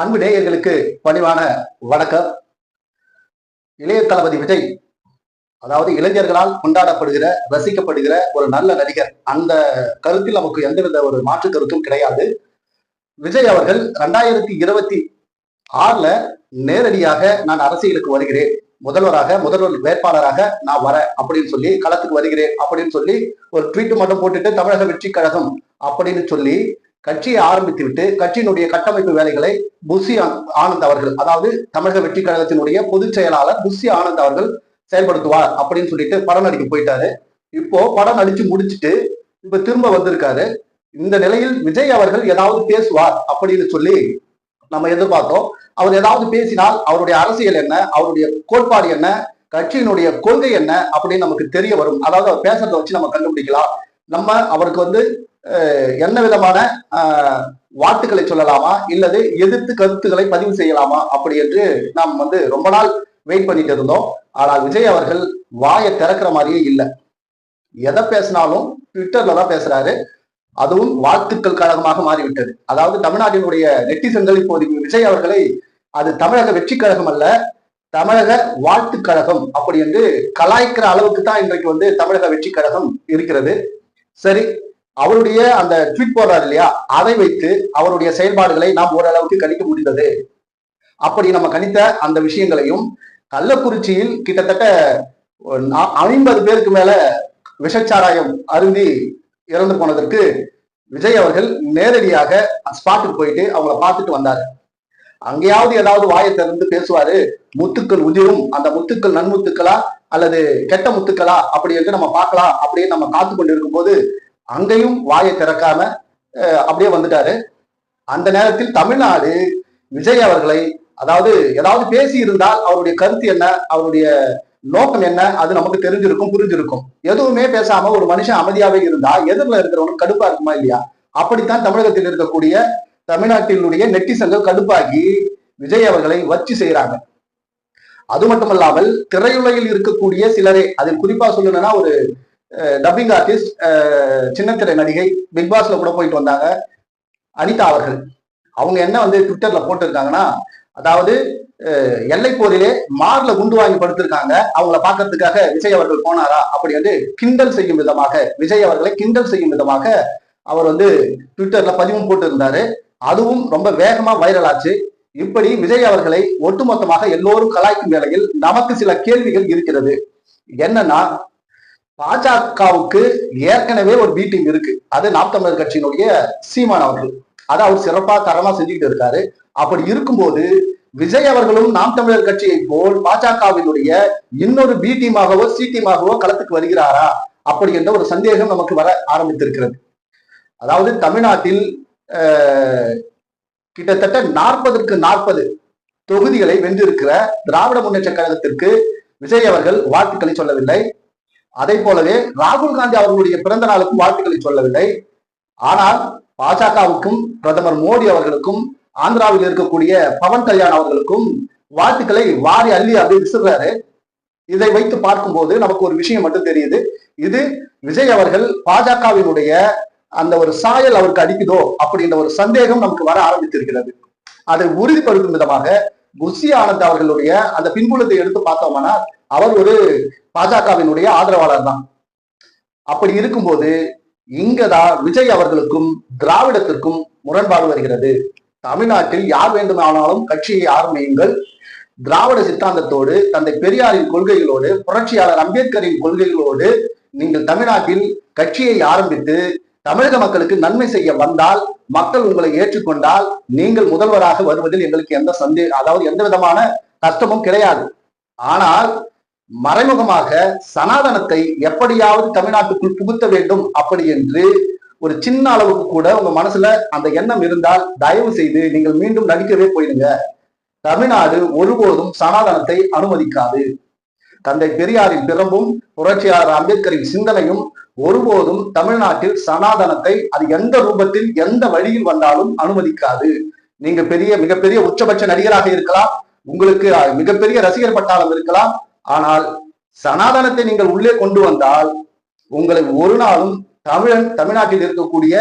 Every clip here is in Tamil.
அன்பு நேயர்களுக்கு பணிவான வணக்கம். இளைய தளபதி விஜய் அதாவது இளைஞர்களால் கொண்டாடப்படுகிற ரசிக்கப்படுகிற ஒரு நல்ல நடிகர். அந்த கருத்தில் நமக்கு எந்தவித ஒரு மாற்று கருத்தும் கிடையாது. விஜய் அவர்கள் ரெண்டாயிரத்தி இருபத்தி ஆறுல நேரடியாக நான் அரசியலுக்கு வருகிறேன். முதல்வராக முதல்வர் வேட்பாளராக நான் வரேன் அப்படின்னு சொல்லி களத்துக்கு வருகிறேன் அப்படின்னு சொல்லி ஒரு ட்வீட் மட்டும் போட்டுட்டு தமிழக வெற்றி கழகம் அப்படின்னு சொல்லி கட்சியை ஆரம்பித்து விட்டு கட்சியினுடைய கட்டமைப்பு வேலைகளை புஷி ஆனந்த் அவர்கள் அதாவது தமிழக வெற்றி கழகத்தினுடைய பொதுச் செயலாளர் புஷி ஆனந்த் அவர்கள் செயல்படுத்துவார் அப்படின்னு சொல்லிட்டு படம் நடிக்க போயிட்டாரு. இப்போ படம் நடிச்சு முடிச்சுட்டு இப்ப திரும்ப வந்திருக்காரு. இந்த நிலையில் விஜய் அவர்கள் ஏதாவது பேசுவார் அப்படின்னு சொல்லி நம்ம எதிர்பார்த்தோம். அவர் ஏதாவது பேசினால் அவருடைய அரசியல் என்ன அவருடைய கோட்பாடு என்ன கட்சியினுடைய கொள்கை என்ன அப்படின்னு நமக்கு தெரிய வரும். அதாவது அவர் பேசுறதை வச்சு நம்ம கண்டுபிடிக்கலாம். நம்ம அவருக்கு வந்து என்ன விதமான வாழ்த்துக்களை சொல்லலாமா? இல்லது எதிர்த்து கருத்துக்களை பதிவு செய்யலாமா? அப்படி என்று நாம் வந்து ரொம்ப நாள் வெயிட் பண்ணிட்டு இருந்தோம். ஆனால் விஜய் அவர்கள் வாயை திறக்கிற மாதிரியே இல்லை. எதை பேசினாலும் ட்விட்டர்ல தான் பேசுறாரு. அதுவும் வாழ்த்துக்கள் கழகமாக மாறிவிட்டது. அதாவது தமிழ்நாட்டினுடைய நெட்டிசன்கள் இப்போது விஜய் அவர்களை அது தமிழக வெற்றி கழகம் அல்ல தமிழக வாழ்த்து கழகம் அப்படி என்று கலாய்க்கிற அளவுக்கு தான் இன்றைக்கு வந்து தமிழக வெற்றி கழகம் இருக்கிறது. சரி அவருடைய அந்த ட்வீட் போடுறாரு இல்லையா? அதை வைத்து அவருடைய செயல்பாடுகளை நாம் ஓரளவுக்கு கணிக்க முடிந்தது. அப்படி நம்ம கணித்த அந்த விஷயங்களையும் கள்ளக்குறிச்சியில் கிட்டத்தட்ட ஐம்பது பேருக்கு மேல விஷச்சாராயம் அருந்தி இறந்து போனதற்கு விஜய் அவர்கள் நேரடியாக ஸ்பாட்டுக்கு போயிட்டு அவங்கள பார்த்துட்டு வந்தாரு. அங்கேயாவது ஏதாவது வாயை திறந்து பேசுவாரு முத்துக்கள் உதிரும் அந்த முத்துக்கள் நன்முத்துக்களா அல்லது கெட்ட முத்துக்களா? அப்படி என்று நம்ம பார்க்கலாம் அப்படின்னு நம்ம காத்து கொண்டு இருக்கும் போது அங்கேயும் வாயை திறக்காம அப்படியே வந்துட்டாரு. அந்த நேரத்தில் தமிழ்நாடு விஜய் அவர்களை அதாவது ஏதாவது பேசி இருந்தால் அவருடைய கருத்து என்ன அவருடைய நோக்கம் என்ன அது நமக்கு தெரிஞ்சிருக்கும் புரிஞ்சிருக்கும். எதுவுமே பேசாம ஒரு மனுஷன் அமைதியாவே இருந்தா எதிரில் இருக்கிறவனுக்கு கடுப்பா இருக்குமா இல்லையா? அப்படித்தான் தமிழகத்தில் இருக்கக்கூடிய தமிழ்நாட்டினுடைய நெட்டிசங்கள் கடுப்பாகி விஜய் அவர்களை வச்சு செய்யறாங்க அது மட்டுமல்லாமல் திரையுலகில் இருக்கக்கூடிய சிலரே அதில் குறிப்பா சொல்லணும்னா ஒரு டப்பிங் ஆர்டிஸ்ட் சின்னத்திரை நடிகை பிக் பாஸ்ல கூட போயிட்டு வந்தாங்க. அனிதா அவர்கள். அவங்க என்ன வந்து ட்விட்டர்ல போட்டிருக்காங்கன்னா அதாவது எல்லைப்போரிலே மார்ல குண்டு வாங்கி படுத்திருக்காங்க. அவங்கள பாக்குறதுக்காக விஜய் அவர்கள் போனாரா? அப்படி வந்து கிண்டல் செய்யும் விதமாக விஜய் அவர்களை கிண்டல் செய்யும் விதமாக அவர் வந்து ட்விட்டர்ல பதிவும் போட்டிருந்தாரு. அதுவும் ரொம்ப வேகமா வைரல் ஆச்சு. இப்படி விஜய் அவர்களை ஒட்டுமொத்தமாக எல்லோரும் கலாய்க்கும் வேளையில் நமக்கு சில கேள்விகள் இருக்கிறது. என்னன்னா பாஜகவுக்கு ஏற்கனவே ஒரு மீட்டிங் இருக்கு. அது நாம் தமிழர் கட்சியினுடைய சீமான் அவர்கள். அதை அவர் சிறப்பா தரமா செஞ்சுக்கிட்டு இருக்காரு. அப்படி இருக்கும்போது விஜய் அவர்களும் நாம் தமிழர் கட்சியை போல் பாஜகவினுடைய இன்னொரு பி டீமாகவோ சி டீமாகவோ களத்துக்கு வருகிறாரா? அப்படி என்ற ஒரு சந்தேகம் நமக்கு வர ஆரம்பித்திருக்கிறது. அதாவது தமிழ்நாட்டில் கிட்டத்தட்ட நாற்பதற்கு நாற்பது தொகுதிகளை வென்றிருக்கிற திராவிட முன்னேற்ற கழகத்திற்கு விஜய் அவர்கள் வாழ்த்துக்களை சொல்லவில்லை. அதை போலவே ராகுல் காந்தி அவர்களுடைய பிறந்த நாளுக்கும் வாழ்த்துக்களை சொல்லவில்லை. ஆனால் பாஜகவுக்கும் பிரதமர் மோடி அவர்களுக்கும் ஆந்திராவில் இருக்கக்கூடிய பவன் கல்யாண் அவர்களுக்கும் வாழ்த்துக்களை வாரி அள்ளி அப்படி விசுறாரு. இதை வைத்து பார்க்கும்போது நமக்கு ஒரு விஷயம் மட்டும் தெரியுது. இது விஜய் அவர்கள் பாஜகவினுடைய அந்த ஒரு சாயல் அவருக்கு அடிக்குதோ அப்படின்ற ஒரு சந்தேகம் நமக்கு வர ஆரம்பித்திருக்கிறது. அதை உறுதிப்படுத்தும் விதமாக குசி ஆனந்த் அவர்களுடைய அந்த பின்புலத்தை எடுத்து பார்த்தோம்னா அவர் ஒரு பாஜகவினுடைய ஆதரவாளர் தான் அப்படி இருக்கும்போது இங்கதான் விஜய் அவர்களுக்கும் திராவிடத்திற்கும் முரண்பாடு வருகிறது. தமிழ்நாட்டில் யார் வேண்டுமானாலும் கட்சியை ஆரம்பியுங்கள். திராவிட சித்தாந்தத்தோடு தந்தை பெரியாரின் கொள்கைகளோடு புரட்சியாளர் அம்பேத்கரின் கொள்கைகளோடு நீங்கள் தமிழ்நாட்டில் கட்சியை ஆரம்பித்து தமிழக மக்களுக்கு நன்மை செய்ய வந்தால் மக்கள் உங்களை ஏற்றுக்கொண்டால் நீங்கள் முதல்வராக வருவதில் எங்களுக்கு எந்த சந்தேகம் அதாவது எந்த விதமான கஷ்டமும் கிடையாது. ஆனால் மறைமுகமாக சனாதனத்தை எப்படியாவது தமிழ்நாட்டுக்குள் புகுத்த வேண்டும் அப்படி என்று ஒரு சின்ன அளவுக்கு கூட உங்க மனசுல அந்த எண்ணம் இருந்தால் தயவு செய்து நீங்கள் மீண்டும் நடிக்கவே போயிடுங்க. தமிழ்நாடு ஒருபோதும் சனாதனத்தை அனுமதிக்காது. தந்தை பெரியாரின் பிறம்பும் புரட்சியாளர் அம்பேத்கரின் சிந்தனையும் ஒருபோதும் தமிழ்நாட்டில் சனாதனத்தை அது எந்த ரூபத்தில் எந்த வழியில் வந்தாலும் அனுமதிக்காது. நீங்க பெரிய மிகப்பெரிய உச்சபட்ச நடிகராக இருக்கலாம். உங்களுக்கு மிகப்பெரிய ரசிகர் பட்டாளம் இருக்கலாம். ஆனால் சனாதனத்தை நீங்கள் உள்ளே கொண்டு வந்தால் உங்களை ஒரு நாளும் தமிழன் தமிழ்நாட்டில் இருக்கக்கூடிய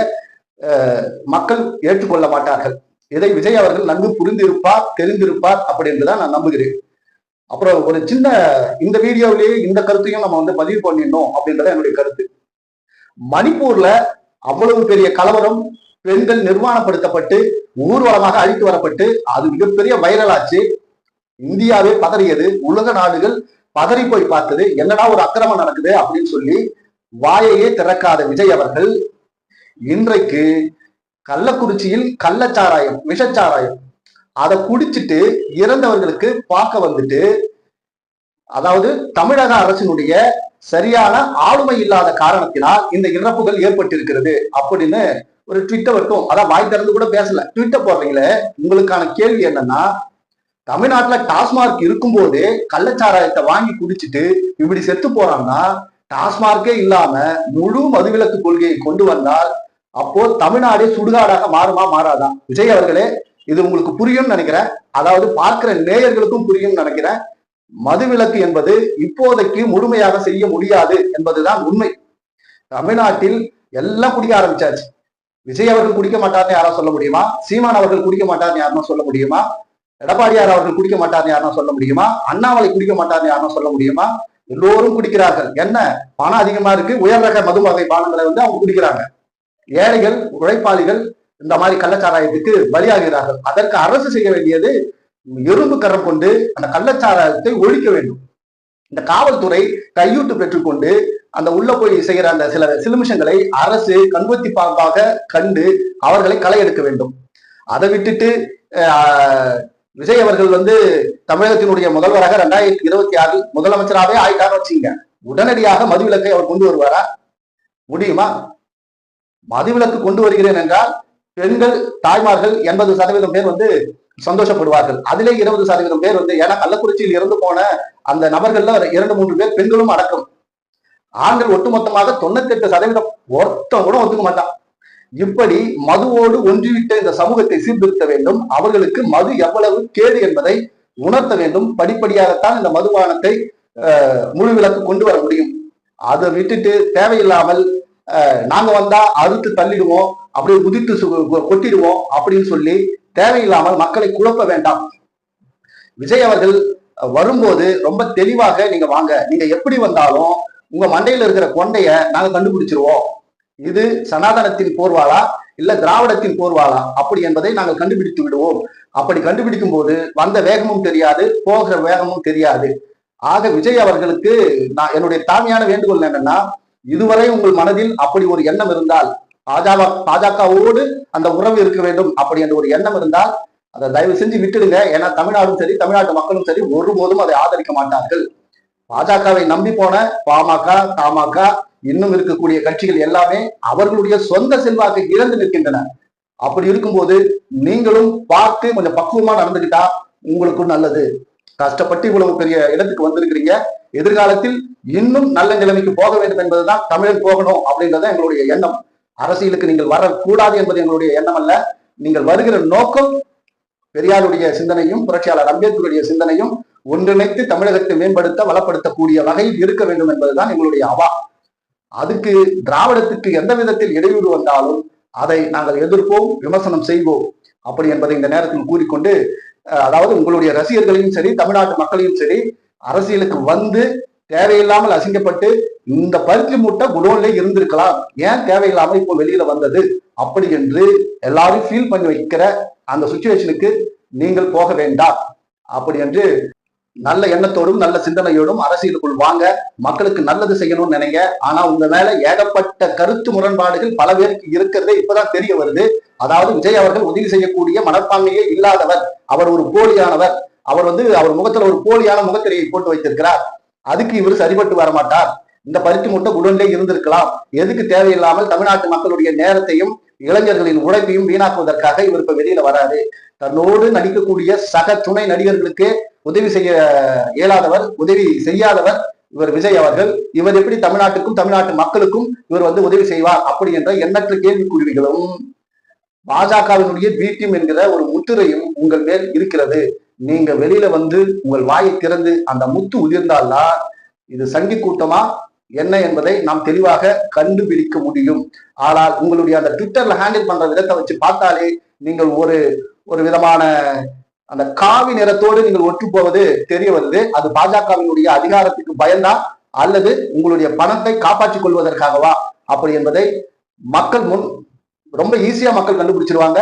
மக்கள் ஏற்றுக்கொள்ள மாட்டார்கள். இதை விஜய் அவர்கள் நன்கு புரிந்திருப்பார் தெரிந்திருப்பார் அப்படி என்றுதான் நான் நம்புகிறேன். அப்புறம் ஒரு சின்ன இந்த வீடியோவிலேயே இந்த கருத்தையும் நம்ம வந்து பதிவு பண்ணிடணும் அப்படின்றத என்னுடைய கருத்து. மணிப்பூர்ல அவ்வளவு பெரிய கலவரம் பெண்கள் நிர்வாணப்படுத்தப்பட்டு ஊர்வலமாக அழித்து வரப்பட்டு அது மிகப்பெரிய வைரல் ஆச்சு இந்தியாவே பதறியது. உலக நாடுகள் பதறி போய் பார்த்தது. என்னடா ஒரு அக்கிரமம் நடக்குது அப்படின்னு சொல்லி வாயையே திறக்காத விஜய் அவர்கள் இன்றைக்கு கள்ளக்குறிச்சியில் கள்ளச்சாராயம் விஷச்சாராயம். அதை குடிச்சிட்டு இறந்தவர்களுக்கு பார்க்க வந்துட்டு அதாவது தமிழக அரசினுடைய சரியான ஆளுமை இல்லாத காரணத்தினால் இந்த இறப்புகள் ஏற்பட்டிருக்கிறது அப்படின்னு ஒரு ட்விட்டர் மட்டும் அதான் வாய் திறந்து கூட பேசல. ட்விட்டர் போடுறீங்களே உங்களுக்கான கேள்வி என்னன்னா தமிழ்நாட்டுல டாஸ்மார்க் இருக்கும்போதே கள்ளச்சாராயத்தை வாங்கி குடிச்சிட்டு இப்படி செத்து போறான்னா டாஸ்மார்க்கே இல்லாம முழு மதுவிலக்கு கொள்கையை கொண்டு வந்தால் அப்போ தமிழ்நாடே சுடுகாடாக மாறுமா மாறாதா? விஜய் அவர்களே இது உங்களுக்கு புரியும் நினைக்கிறேன். அதாவது பார்க்கிற நேயர்களுக்கும் புரியும் நினைக்கிறேன். மதுவிலக்கு என்பது இப்போதைக்கு முழுமையாக செய்ய முடியாது என்பதுதான் உண்மை. தமிழ்நாட்டில் எல்லாம் குடிக்க ஆரம்பிச்சாச்சு. விஜய் அவர்கள் குடிக்க மாட்டார்னு யாரா சொல்ல முடியுமா? சீமான் அவர்கள் குடிக்க மாட்டார்னு யாருன்னா சொல்ல முடியுமா? எடப்பாடியார் அவர்கள் குடிக்க மாட்டார்னு யாரும் சொல்ல முடியுமா? அண்ணாமலை குடிக்க மாட்டார்னு யாரும் சொல்ல முடியுமா? எல்லோரும் குடிக்கிறார்கள். என்ன? பணம் அதிகமா இருக்கு. உயர் ரக மது வகை பானங்களை வந்து அவங்க குடிக்கிறாங்க. ஏழைகள் உழைப்பாளிகள் இந்த மாதிரி கள்ளச்சாராயத்துக்கு பலியாகிறார்கள். அதற்கு அரசு செய்ய வேண்டியது எறும்பு கரம் கொண்டு அந்த கள்ளச்சாராயத்தை ஒழிக்க வேண்டும். இந்த காவல்துறை கையூட்டு பெற்றுக்கொண்டு அந்த உள்ள போய் செய்கிற அந்த சில சிலுமிஷங்களை அரசு கண்பத்தி பாம்பாக கண்டு அவர்களை களை எடுக்க வேண்டும். அதை விட்டுட்டு விஜய் அவர்கள் வந்து தமிழகத்தினுடைய முதல்வராக ரெண்டாயிரத்தி இருபத்தி ஆறில் முதலமைச்சராகவே ஆயிட்டான்னு வச்சுங்க உடனடியாக மதுவிலக்கை அவர் கொண்டு வருவாரா? முடியுமா? மதுவிலக்கு கொண்டு வருகிறேன் என்றால் பெண்கள் தாய்மார்கள் எண்பது சதவீதம் பேர் வந்து சந்தோஷப்படுவார்கள். அதிலே இருபது சதவீதம் பேர் வந்து ஏன்னா கள்ளக்குறிச்சியில் இருந்து போன அந்த நபர்கள்ல இரண்டு மூன்று பேர் பெண்களும் அடக்கம். ஆண்கள் ஒட்டுமொத்தமாக தொண்ணூத்தி எட்டு சதவீதம் ஒருத்தம் கூட ஒத்துக்க மாட்டான். இப்படி மதுவோடு ஒன்றிவிட்ட இந்த சமூகத்தை சீர்திருத்த வேண்டும்? அவர்களுக்கு மது எவ்வளவு கேடு என்பதை உணர்த்த வேண்டும். படிப்படியாகத்தான் இந்த மதுபானத்தை முழுவிலக்கு முழு கொண்டு வர முடியும். அதை விட்டுட்டு தேவையில்லாமல் நாங்க வந்தா அறுத்து தள்ளிடுவோம் அப்படியே உதித்து சு- கொட்டிடுவோம் அப்படின்னு சொல்லி தேவையில்லாமல் மக்களை குழப்ப வேண்டாம். விஜய் அவர்கள் வரும்போது ரொம்ப தெளிவாக நீங்க வாங்க. நீங்க எப்படி வந்தாலும் உங்க மண்டையில இருக்கிற கொண்டைய நாங்க கண்டுபிடிச்சிருவோம். இது சனாதனத்தின் போர்வாளா? இல்ல திராவிடத்தின் போர்வாளா? அப்படி என்பதை நாங்கள் கண்டுபிடித்து விடுவோம். அப்படி கண்டுபிடிக்கும் போது வந்த வேகமும் தெரியாது போகிற வேகமும் தெரியாது. ஆக விஜய் அவர்களுக்கு நான் என்னுடைய தாமியான வேண்டுகோள் என்னன்னா இதுவரை உங்கள் மனதில் அப்படி ஒரு எண்ணம் இருந்தால் பாஜக பாஜகவோடு அந்த உறவு இருக்க வேண்டும் அப்படி என்ற ஒரு எண்ணம் இருந்தால் அதை தயவு செஞ்சு விட்டுடுங்க. ஏன்னா தமிழ்நாடும் சரி தமிழ்நாட்டு மக்களும் சரி ஒருபோதும் அதை ஆதரிக்க மாட்டார்கள். பாஜகவை நம்பி போன பாமக தமாக இன்னும் இருக்கக்கூடிய கட்சிகள் எல்லாமே அவர்களுடைய சொந்த செல்வாக்கை இழந்து நிற்கின்றன. அப்படி இருக்கும்போது நீங்களும் பார்த்து கொஞ்சம் பக்குவமா நடந்துக்கிட்டா உங்களுக்கும் நல்லது. கஷ்டப்பட்டு இவ்வளவு பெரிய இடத்துக்கு வந்திருக்கிறீங்க. எதிர்காலத்தில் இன்னும் நல்ல நிலைமைக்கு போக வேண்டும் என்பதுதான் தமிழன் போகணும் அப்படின்றத எங்களுடைய எண்ணம். அரசியலுக்கு நீங்கள் வரக்கூடாது என்பது எங்களுடைய எண்ணம் அல்ல. நீங்கள் வருகிற நோக்கம் பெரியாருடைய சிந்தனையும் புரட்சியாளர் அம்பேத்கருடைய சிந்தனையும் ஒன்றிணைத்து தமிழகத்தை மேம்படுத்த வளப்படுத்தக்கூடிய வகையில் இருக்க வேண்டும் என்பதுதான் எங்களுடைய அவா. அதுக்கு திராவிடத்துக்கு எந்த விதத்தில் இடையூறு வந்தாலும் அதை நாங்கள் எதிர்ப்போம் விமர்சனம் செய்வோம். அப்படி என்பதை இந்த நேரத்தில் கூறிக்கொண்டு அதாவது உங்களுடைய ரசிகர்களையும் சரி தமிழ்நாட்டு மக்களையும் சரி அரசியலுக்கு வந்து தேவையில்லாமல் அசிங்கப்பட்டு இந்த பருத்தி மூட்டை குடோன்ல இருந்திருக்கலாம். ஏன் தேவையில்லாமல் இப்போ வெளியில வந்தது? அப்படி என்று எல்லாரும் ஃபீல் பண்ணி வைக்கிற அந்த சுச்சுவேஷனுக்கு நீங்கள் போக வேண்டாம். அப்படி என்று நல்ல எண்ணத்தோடும் நல்ல சிந்தனையோடும் அரசியலுக்குள் வாங்க மக்களுக்கு நல்லது செய்யணும்னு நினைங்க. ஆனா உங்க மேல ஏகப்பட்ட கருத்து முரண்பாடுகள் பல பேருக்கு இருக்கிறதே இப்பதான் தெரிய வருது. அதாவது விஜய் அவர்கள் உதவி செய்யக்கூடிய மனப்பான்மையே இல்லாதவர். அவர் ஒரு போலியானவர். அவர் வந்து அவர் முகத்துல ஒரு போலியான முகத்திரையை போட்டு வைத்திருக்கிறார். அதுக்கு இவர் சரிபட்டு வர மாட்டார். இந்த பருத்தி மூட்டை குடன்லே இருந்திருக்கலாம். எதுக்கு தேவையில்லாமல் தமிழ்நாட்டு மக்களுடைய நேரத்தையும் இளைஞர்களின் உழைப்பையும் வீணாக்குவதற்காக இவர் இப்ப வெளியில வராரு. தன்னோடு நடிக்கக்கூடிய சக துணை நடிகர்களுக்கு உதவி செய்ய இயலாதவர் உதவி செய்யாதவர் இவர் விஜய் அவர்கள். இவர் எப்படி தமிழ்நாட்டுக்கும் தமிழ்நாட்டு மக்களுக்கும் இவர் வந்து உதவி செய்வார் அப்படி என்ற எண்ணற்ற கேள்விக்குருவிகளும் பாஜகவினுடைய வீட்டியம் என்கிற ஒரு முத்திரையும் உங்கள் மேல் இருக்கிறது. நீங்க வெளியில வந்து உங்கள் வாயை திறந்து அந்த முத்து உதிர்ந்தால்தான் இது சங்கி கூட்டமா? என்ன என்பதை நாம் தெளிவாக கண்டுபிடிக்க முடியும். ஆனால் உங்களுடைய அந்த ட்விட்டர்ல ஹேண்டில் பண்ற விதத்தை வச்சு பார்த்தாலே நீங்கள் ஒரு ஒரு விதமான அந்த காவி நிறத்தோடு நீங்கள் ஒற்று போவது தெரிய வருது. அது பாஜகவினுடைய அதிகாரத்துக்கு பயந்தா அல்லது உங்களுடைய பணத்தை காப்பாற்றிக் கொள்வதற்காகவா? அப்படி என்பதை மக்கள் முன் ரொம்ப ஈஸியா மக்கள் கண்டுபிடிச்சிருவாங்க.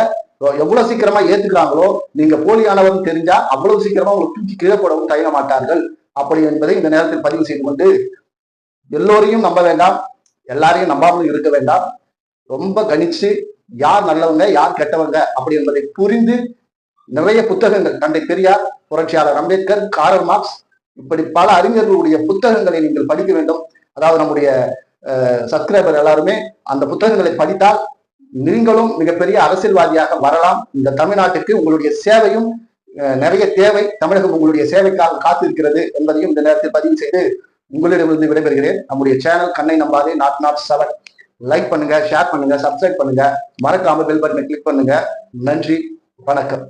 எவ்வளவு சீக்கிரமா ஏத்துக்கிறாங்களோ நீங்க போலியானவன் தெரிஞ்சா அவ்வளவு சீக்கிரமா உங்களுக்கு தூக்கி கீழே போடவும் தயங்க மாட்டார்கள். அப்படி என்பதை இந்த நேரத்தில் பதிவு செய்து கொண்டு எல்லோரையும் நம்ப வேண்டாம். எல்லாரையும் நம்பாமல் இருக்க வேண்டாம். ரொம்ப கணிச்சு யார் நல்லவங்க யார் கெட்டவங்க அப்படி என்பதை புரிந்து நிறைய புத்தகங்கள். தந்தை பெரியார் புரட்சியாளர் அம்பேத்கர் காரல் மார்க்ஸ் இப்படி பல அறிஞர்களுடைய புத்தகங்களை நீங்கள் படிக்க வேண்டும். அதாவது நம்முடைய சப்ஸ்கிரைபர் எல்லாருமே அந்த புத்தகங்களை படித்தால் நீங்களும் மிகப்பெரிய அரசியல்வாதியாக வரலாம். இந்த தமிழ்நாட்டுக்கு உங்களுடைய சேவையும் நிறைய தேவை. தமிழகம் உங்களுடைய சேவைக்காக காத்திருக்கிறது என்பதையும் இந்த நேரத்தில் பதிவு செய்து உங்களிடமிருந்து விடைபெறுகிறேன். நம்முடைய சேனல் கண்ணை நம்பாதே நாட் நாட் செவன் லைக் பண்ணுங்க ஷேர் பண்ணுங்க சப்ஸ்கிரைப் பண்ணுங்க. மறக்காம பெல் பட்டனை கிளிக் பண்ணுங்க. நன்றி வணக்கம்.